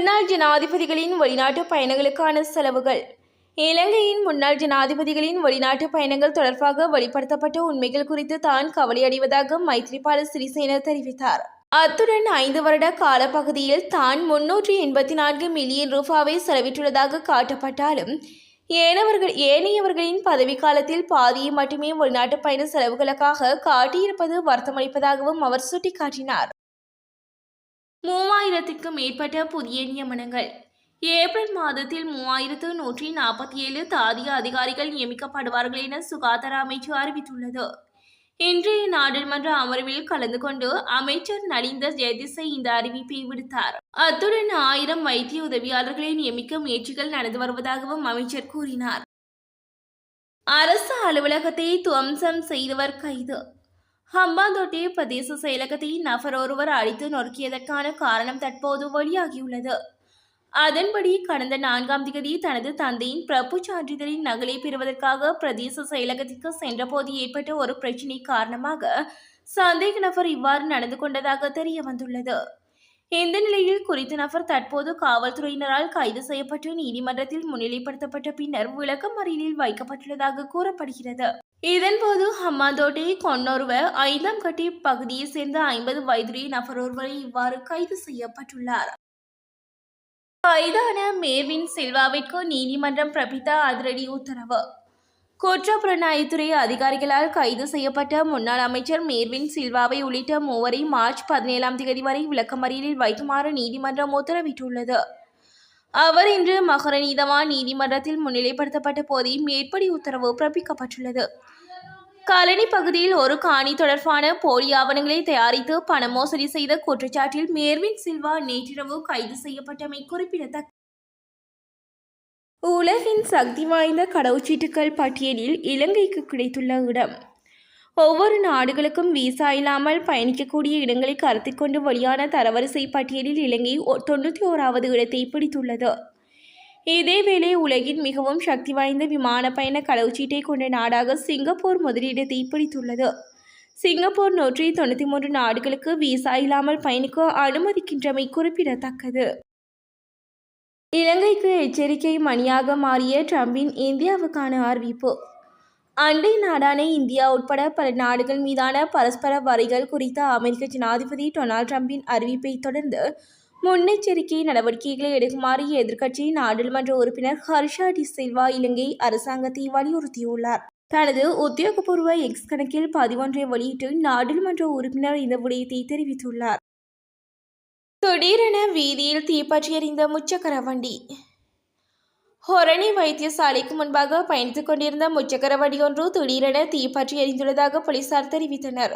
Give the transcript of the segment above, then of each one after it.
முன்னாள் ஜனாதிபதிகளின் வெளிநாட்டு பயணங்களுக்கான செலவுகள். இலங்கையின் முன்னாள் ஜனாதிபதிகளின் வெளிநாட்டு பயணங்கள் தொடர்பாக வெளிப்படுத்தப்பட்ட உண்மைகள் குறித்து தான் கவலையடைவதாக மைத்ரிபால சிறிசேன தெரிவித்தார். அத்துடன் ஐந்து வருட காலப்பகுதியில் தான் முன்னூற்றி எண்பத்தி நான்கு மில்லியன் ரூபாவை செலவிட்டுள்ளதாக காட்டப்பட்டாலும் ஏனவர்கள் ஏனையவர்களின் பதவிக்காலத்தில் பாதியை மட்டுமே வெளிநாட்டு பயண செலவுகளுக்காக காட்டியிருப்பது வருத்தமளிப்பதாகவும் அவர் சுட்டிக்காட்டினார். மூவாயிரத்திற்கும் மேற்பட்ட புதிய நியமனங்கள். ஏப்ரல் மாதத்தில் மூவாயிரத்து நூற்றி நாற்பத்தி ஏழு தாதிய அதிகாரிகள் நியமிக்கப்படுவார்கள் என சுகாதார அமைச்சு அறிவித்துள்ளது. இன்றைய நாடாளுமன்ற அமர்வில் கலந்து கொண்டு அமைச்சர் நலிந்த ஜெயதிசை இந்த அறிவிப்பை விடுத்தார். அத்துடன் ஆயிரம் வைத்திய உதவியாளர்களை நியமிக்க முயற்சிகள் நடந்து வருவதாகவும் அமைச்சர் கூறினார். அரசு அலுவலகத்தை துவம்சம் செய்தவர் கைது. ஹம்பாந்தோட்டை பிரதேச செயலகத்தை நபர் ஒருவர் அடித்து நொறுக்கியதற்கான காரணம் தற்போது வெளியாகியுள்ளது. அதன்படி கடந்த நான்காம் தேதி தனது தந்தையின் பிரபு சான்றிதழின் நகலை பெறுவதற்காக பிரதேச செயலகத்திற்கு சென்றபோது ஏற்பட்ட ஒரு பிரச்சினை காரணமாக சந்தேக நபர் இவ்வாறு நடந்து கொண்டதாக தெரிய வந்துள்ளது. இந்த நிலையில் குறித்த நபர் தற்போது காவல்துறையினரால் கைது செய்யப்பட்டு நீதிமன்றத்தில் முன்னிலைப்படுத்தப்பட்ட பின்னர் விளக்கமறியலில் வைக்கப்பட்டுள்ளதாக கூறப்படுகிறது. இதன்போது ஹம்மாந்தோட்டை கொன்னொருவ ஐந்தாம் கட்டி பகுதியை சேர்ந்த ஐம்பது வயதுடைய நபர் ஒருவரை இவ்வாறு கைது செய்யப்பட்டுள்ளார். கைதான மேர்வின் சில்வாவிற்கு நீதிமன்றம் பிரபிதா அதிரடி உத்தரவு. குற்றப்புலனாய்வுத்துறை அதிகாரிகளால் கைது செய்யப்பட்ட முன்னாள் அமைச்சர் மேர்வின் சில்வாவை உள்ளிட்ட மூவரை மார்ச் பதினேழாம் தேதி வரை விளக்கமறியலில் வைக்குமாறு நீதிமன்றம் உத்தரவிட்டுள்ளது. அவர் இன்று மகரநீதவான் நீதிமன்றத்தில் முன்னிலைப்படுத்தப்பட்ட போதே மேற்படி உத்தரவு பிறப்பிக்கப்பட்டுள்ளது. காலனி பகுதியில் ஒரு காணி தொடர்பான போலி ஆவணங்களை தயாரித்து பண மோசடி செய்த குற்றச்சாட்டில் மேர்வின் சில்வா நேற்றிரவு கைது செய்யப்பட்டமை குறிப்பிடத்தக்கது. உலகின் சக்தி வாய்ந்த கடவுச்சீட்டுகள் பட்டியலில் இலங்கைக்கு கிடைத்துள்ள இடம். ஒவ்வொரு நாடுகளுக்கும் விசா இல்லாமல் பயணிக்கக்கூடிய இடங்களை கருத்தில் கொண்டு வெளியான தரவரிசை பட்டியலில் இலங்கை ஒ- தொண்ணூற்றி ஓராவது இடத்தை பிடித்துள்ளது. இதேவேளை உலகின் மிகவும் சக்தி வாய்ந்த விமான பயண கடவுச்சீட்டை கொண்ட நாடாக சிங்கப்பூர் முதலிடத்தை பிடித்துள்ளது. சிங்கப்பூர் நூற்றி தொண்ணூற்றி மூன்று நாடுகளுக்கு விசா இல்லாமல் பயணிக்க அனுமதிக்கின்றமை குறிப்பிடத்தக்கது. இலங்கைக்கு எச்சரிக்கை மணியாக மாறிய ட்ரம்பின் இந்தியாவுக்கான அறிவிப்பு. அண்டை நாடான இந்தியா உட்பட பல நாடுகள் மீதான பரஸ்பர வரிகள் குறித்த அமெரிக்க ஜனாதிபதி டொனால்ட் ட்ரம்பின் அறிவிப்பை தொடர்ந்து முன்னெச்சரிக்கை நடவடிக்கைகளை எடுக்குமாறு எதிர்க்கட்சி நாடாளுமன்ற உறுப்பினர் ஹர்ஷா டி சில்வா இலங்கை அரசாங்கத்தை வலியுறுத்தியுள்ளார். தனது உத்தியோகபூர்வ எக்ஸ் கணக்கில் பதிவொன்றை வெளியிட்டு நாடாளுமன்ற உறுப்பினர் இந்த விடயத்தை தெரிவித்துள்ளார். திடீரென வீதியில் தீப்பற்றி எறிந்த முச்சக்கர வண்டி ஹொரணி வைத்தியசாலைக்கு முன்பாக பயணித்துக் கொண்டிருந்த முச்சக்கர வண்டி ஒன்று திடீரென தீப்பற்றி எறிந்துள்ளதாக போலீசார் தெரிவித்தனர்.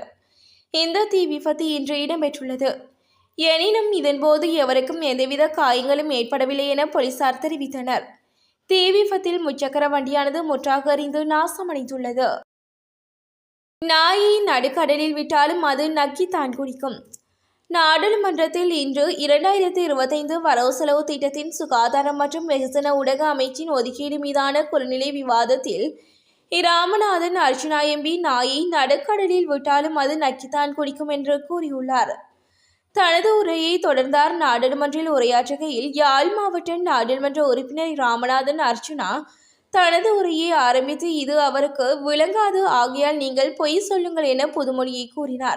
இந்த தீ விபத்து இன்று இடம்பெற்றுள்ளது. எனினும் இதன்போது எவருக்கும் எந்தவித காயங்களும் ஏற்படவில்லை என போலீசார் தெரிவித்தனர். தீ விபத்தில் முச்சக்கர வண்டியானது முற்றாக எறிந்து நாசமடைந்துள்ளது. நாயை நடுக்கடலில் விட்டாலும் அது நக்கி தான் குடிக்கும். நாடாளுமன்றத்தில் இன்று இரண்டாயிரத்தி இருபத்தைந்து வரவு செலவு திட்டத்தின் சுகாதாரம் மற்றும் வெகுசன ஊடக அமைச்சின் ஒதுக்கீடு மீதான குறுநிலை விவாதத்தில் இராமநாதன் அர்ஜுனா எம்பி நாயை நடுக்கடலில் விட்டாலும் அது நக்கித்தான் குடிக்கும் என்று கூறியுள்ளார். தனது உரையை தொடர்ந்தார் நாடாளுமன்றில் உரையாற்றுகையில் யாழ் மாவட்ட நாடாளுமன்ற உறுப்பினர் ராமநாதன் அர்ஜுனா தனது உரையை ஆரம்பித்து இது அவருக்கு விளங்காது ஆகையால் நீங்கள் பொய் சொல்லுங்கள் என புதுமொழியை கூறினார்.